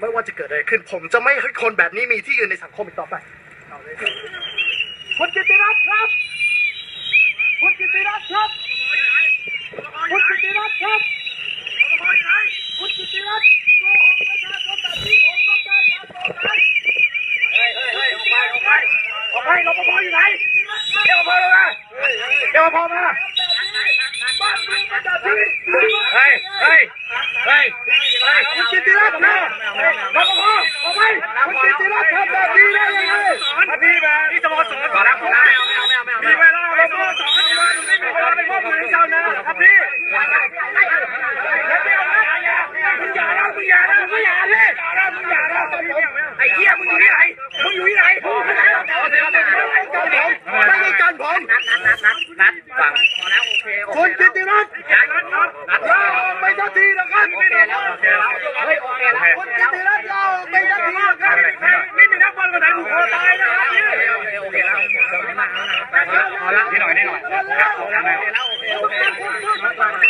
ไม่ว่าจะเกิดอะไรขึ้น ผมจะไม่ให้คนแบบนี้มีที่ยืนในสังคมอีกต่อไปเอาเลยครับคุณกิติรัตน์ครับ คุณกิติรัตน์ครับ คุณกิติรัตน์ครับ คุณกิติรัตน์โกหกประชาชนแบบนี้ผมต้องการความโปร่งใสเฮ้ยเฮ้ยเฮ้ยออกไปออกไปออกไปรปภอยู่ไหนเดี๋ยวรปภมาเดี๋ยวรปภมาบ้านเมืองเป็นแบบนี้เฮ้ยเฮ้ยเฮ้ยเฮ้ยคุณกิติรัตน์นะรป เจ้านะครับพี่มึงอย่านะมึงอย่านะมึงอย่าดิมึงอย่านะไอ้เหี้ยมึงอยู่ที่ไหนมึงอยู่ที่ไหนมึงอยู่ที่ไหนไม่ได้กันผมนัดนัดนัดนัดฝั่งพอแล้วโอเคโอคุณเคกิติรัตน์นัดนัดนัดลาออกไปสักทีนะครับโอเคแล้วโอเคแล้วเฮ้ยโอเคแล้ว ล้วนิดหน่อยนิดหน่อยคแล้วโอเคโอเค